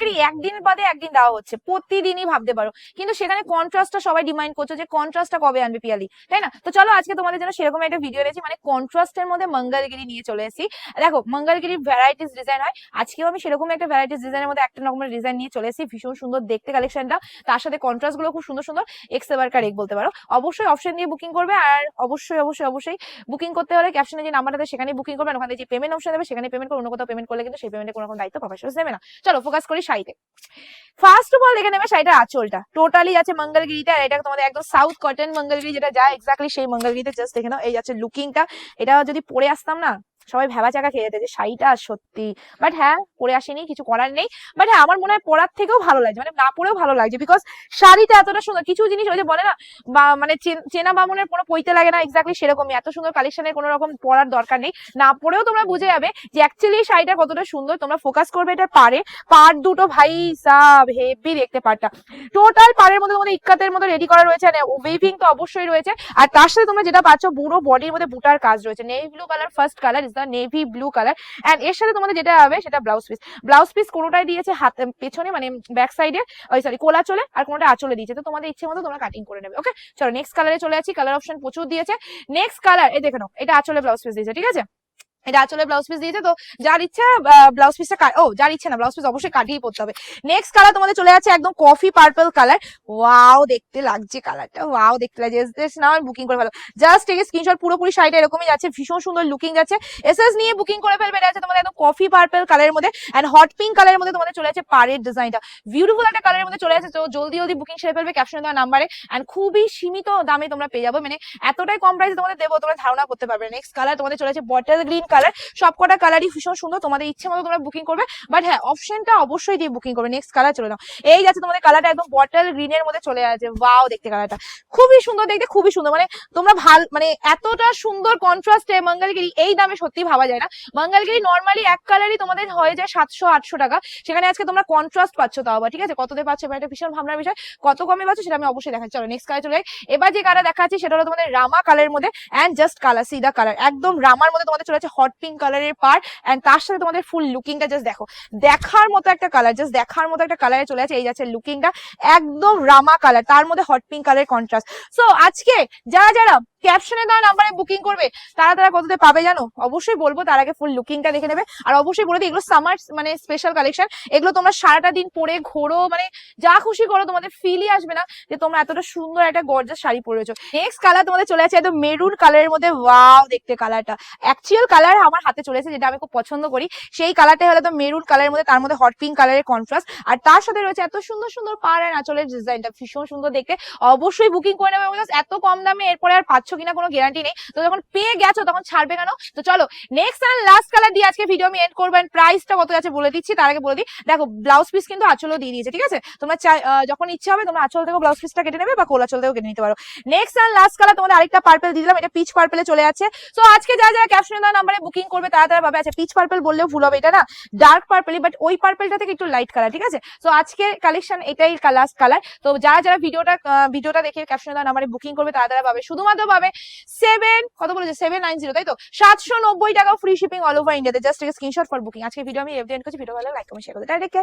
মঙ্গলগিরি একদিন বাদে একদিন দেওয়া হচ্ছে। প্রতিদিনই ভাবতে পারো। কিন্তু সেখানে কন্ট্রাস্টটা সবাই ডিমান্ড করছ যে কন্ট্রাস্টটা কবে আনবে পিয়ালি, তাই না? তো চলো আজকে তোমাদের জন্য সেরকম একটা ভিডিও এনেছি মানে কন্ট্রাস্টের মধ্যে মঙ্গলগিরি নিয়ে চলে এসেছি। দেখো মঙ্গলগিরির ভ্যারাইটিস ডিজাইন হয়। আজকেও আমি সেরকম একটা ভ্যারাইটিস ডিজাইনের মধ্যে একটা রকমের ডিজাইন নিয়ে চলে এসেছি। ভীষণ সুন্দর দেখতে কালেকশনটা তার সাথে কন্ট্রাস্টগুলো খুব সুন্দর সুন্দর এক্স এবার কার এক বলতে পারো। অবশ্যই অপশন দিয়ে বুকিং করবে আর অবশ্যই অবশ্যই অবশ্যই বুকিং করতে হলে ক্যাপশনে যে নাম্বারটা সেখানে বুকিং করবেন ওখানে যে পেমেন্ট অপশন দেবে, সেখানে পেমেন্ট করে অন্য কোথাও পেমেন্ট করলে কিন্তু সেই পেমেন্টের কোনো রকম দায়িত্ব সেটা দেবে না। চলো ফোকাস করি শাড়িতে ফার্স্ট অফ অল দেখে নেবে শাড়িটার আঁচলটা। টোটালি আছে মঙ্গলগিরিতে, আর এটা তোমাদের একদম সাউথ কটন মঙ্গলগিরি যেটা যায় এক্স্যাক্টলি সেই মঙ্গলগিরিতে জাস্ট দেখে নাও, এই আছে লুকিংটা এটা যদি পরে আসতাম না সবাই ভেবা চাকা খেয়ে যেত যে শাড়িটা সত্যি। বাট হ্যাঁ পরে আসেনি, কিছু করার নেই। বাট হ্যাঁ আমার মনে হয় পরার থেকেও ভালো লাগছে মানে না পরেও ভালো লাগছে বিকজ শাড়িটা এতটা সুন্দর, কিছু জিনিস ওই যে বলে না, বা মানে চেনা বামুনের কোনো পইতে লাগে না এক্স্যাক্টলি সেরকমই, এত সুন্দর কালেকশনের কোনো রকম পরার দরকার নেই। না পরেও তোমরা বুঝে যাবে যে অ্যাকচুয়ালি শাড়িটা কতটা সুন্দর, তোমরা ফোকাস করবে এটা পারে পার দুটো ভাই সাব হেভি দেখতে পারটা টোটাল পাড়ের মধ্যে তোমাদের ইক্কাতের মতো রেডি করা রয়েছে ওয়েভিং তো অবশ্যই রয়েছে। আর তার সাথে তোমরা যেটা পাচ্ছ, বুড়ো বডির মধ্যে বুটার কাজ রয়েছে। Navy blue colour first colour is the navy blue colour and এর সাথে তোমাদের যেটা হবে সেটা ব্লাউজ পিস ব্লাউজ পিস কোনোটাই দিয়েছে হাত পেছনে মানে ব্যাক সাইডে ওই সরি কোলা চলে আর কোনোটা আঁচলে দিয়েছে। তো তোমাদের ইচ্ছে মতো তোমরা কাটিং করে নেবে ওকে চলো নেক্সট কালারে চলে আছি কালার অপশন প্রচুর দিয়েছে। নেক্সট কালার এই দেখে এটা আঁচলে ব্লাউজ পিস দিয়েছে, ঠিক আছে? এটা আঁচলে ব্লাউজ পিস দিয়েছে, তো যার ইচ্ছা ব্লাউজ পিসটা ও, যার ইচ্ছা না ব্লাউজ পিস অবশ্যই কাটিয়ে পড়তে হবে। নেক্সট কালার তোমাদের চলে যাচ্ছে একদম কফি পার্পল কালার ওয়াও দেখতে লাগছে কালারটা ওয়াও দেখতে লাগছে। এস না আমি বুকিং করে ভালো জাস্ট এই স্ক্রিনশট পুরোপুরি শাড়িটা এরকমই যাচ্ছে। ভীষণ সুন্দর লুকিং যাচ্ছে এসএস নিয়ে বুকিং করে ফেলবে, এটা আছে তোমাদের একদম কফি পার্পল কালারের মধ্যে। এন্ড হট পিঙ্ক কালারের মধ্যে তোমাদের চলে যাচ্ছে পাড়ের ডিজাইনটা বিউটিফুল একটা কালারের মধ্যে চলে যাচ্ছে। তো জলদি জলদি বুকিং সেরে ফেলবে ক্যাপশনে দেওয়া নাম্বারে এন্ড খুবই সীমিত দামে তোমরা পেয়ে যাবে। মানে এতটাই কম প্রাইসে তোমাদের দেবো, তোমরা ধারণা করতে পারবে। নেক্সট কালার তোমাদের চলে যাচ্ছে বটল গ্রিন কালার, সবকটা কালারই ভীষণ সুন্দর, তোমাদের ইচ্ছে মতো তোমরা বুকিং করবে। বাট হ্যাঁ অপশনটা অবশ্যই দিয়ে বুকিং করবে। নেক্সট কালার চলে নাও। এই যাচ্ছে তোমাদের কালারটা একদম বটল গ্রিনের মধ্যে চলে যাচ্ছে ওয়াও দেখতে কালারটা খুবই সুন্দর, দেখতে খুবই সুন্দর। মানে তোমরা ভালো মানে এতটা সুন্দর কন্ট্রাস্টে মঙ্গলগিরি এই দামে সত্যি ভাবা যায় না। মঙ্গলগিরি নর্মালি এক কালারই তোমাদের হয়ে যায় সাতশো, আটশো টাকা। সেখানে আজকে তোমরা কন্ট্রাস্ট পাচ্ছ তাও ঠিক আছে? কততে পাচ্ছ এটা ভীষণ ভাবনার বিষয়। কত কমে পাচ্ছ সেটা আমি অবশ্যই দেখাচ্ছি। চলো নেক্সট কালার চলে যাই। এবার যে কালার দেখাচ্ছি সেটা হলো তোমাদের রামা কালারের মধ্যে অ্যান্ড জাস্ট কালার সিদা কালার একদম রামার মধ্যে তোমাদের চলে যাচ্ছে হট পিঙ্ক কালারের পার অ্যান্ড তার সাথে তোমাদের ফুল লুকিংটা জাস্ট দেখো। দেখার মতো একটা কালার জাস্ট দেখার মতো একটা কালারে চলে যাচ্ছে, এই যাচ্ছে লুকিংটা একদম রামা কালার তার মধ্যে হট পিঙ্ক কালারের কন্ট্রাস্ট সো আজকে যারা যারা ক্যাপশনে দেওয়া নাম্বারে বুকিং করবে, তারা তারা কততে পাবে জানো? অবশ্যই বলব, তার আগে ফুল লুকিংটা দেখে নেবে। আর অবশ্যই বলে দিই, এগুলো সামার মানে স্পেশাল কালেকশন এগুলো তোমরা সারাটা দিন পরে ঘোরো মানে যা খুশি করো, তোমাদের ফিলই আসবে না যে তোমরা এতটা সুন্দর একটা গর্জাস শাড়ি পরেছো নেক্সট কালার তোমাদের চলে আছে একদম মেরুন কালারের মধ্যে ওয়াও দেখতে কালারটা অ্যাকচুয়াল কালার আমার হাতে চলেছে যেটা আমি খুব পছন্দ করি। সেই কালারটা হলো তো মেরুন কালারের মধ্যে, তার মধ্যে হট পিঙ্ক কালারের কন্ট্রাস্ট আর তার সাথে রয়েছে এত সুন্দর সুন্দর পাড় আর আঁচলের ডিজাইনটা ভীষণ সুন্দর দেখতে। অবশ্যই বুকিং করে নেবে এত কম দামে এরপরে আর পাচ্ছ কিনা কোনো গ্যারান্টি নেই। তো যখন পেয়ে গেছো, তখন ছাড়বে কেন? তো চলো নেক্সট আর লাস্ট কালার দিয়ে আজকে ভিডিও আমি এন্ড করব প্রাইসটা কত যাচ্ছে বলে দিচ্ছি, তার আগে বলে দিই। দেখো ব্লাউজ পিস কিন্তু আঁচলও দিয়ে দিয়েছে, ঠিক আছে? তোমরা যখন ইচ্ছা হবে তোমরা আঁচল থেকেও ব্লাউজ পিসটা কেটে নেবে বা কোলাচল থেকেও কেটে নিতে পারো। নেক্সট আর লাস্ট কালার তোমাদের আরেকটা পার্পেল দিয়ে দিলাম, এটা পিচ পার্পেলে চলে যাচ্ছে। সো আজকে যারা যারা ক্যাপশনে দেওয়া নাম্বারে বুকিং করবে তারা তারা পাবে আচ্ছা পিচ পার্পল বললেও ভুল হবে, এটা না। ডার্ক পার্পেলই বাট ওই পার্পেলটা থেকে একটু লাইট কালার ঠিক আছে? তো আজকে কালেকশন এটাই লাস্ট কালার তো যারা যারা ভিডিওটা ভিডিওটা দেখে ক্যাপশন দেওয়া নাম্বারে বুকিং করবে তারা তারা পাবে শুধুমাত্র পাবে সেভেন কত বলেছে? সেভেন নাইন জিরো তাই তো? সাতশো নব্বই টাকা ফ্রি শিপিং অল ওভার ইন্ডিয়াতে জাস্ট স্ক্রিনশট ফর বুকিং আজকে ভিডিও আমি এফডিএন করছি। ভিডিও ভালো লাইক কমেন্ট শেয়ার করতে।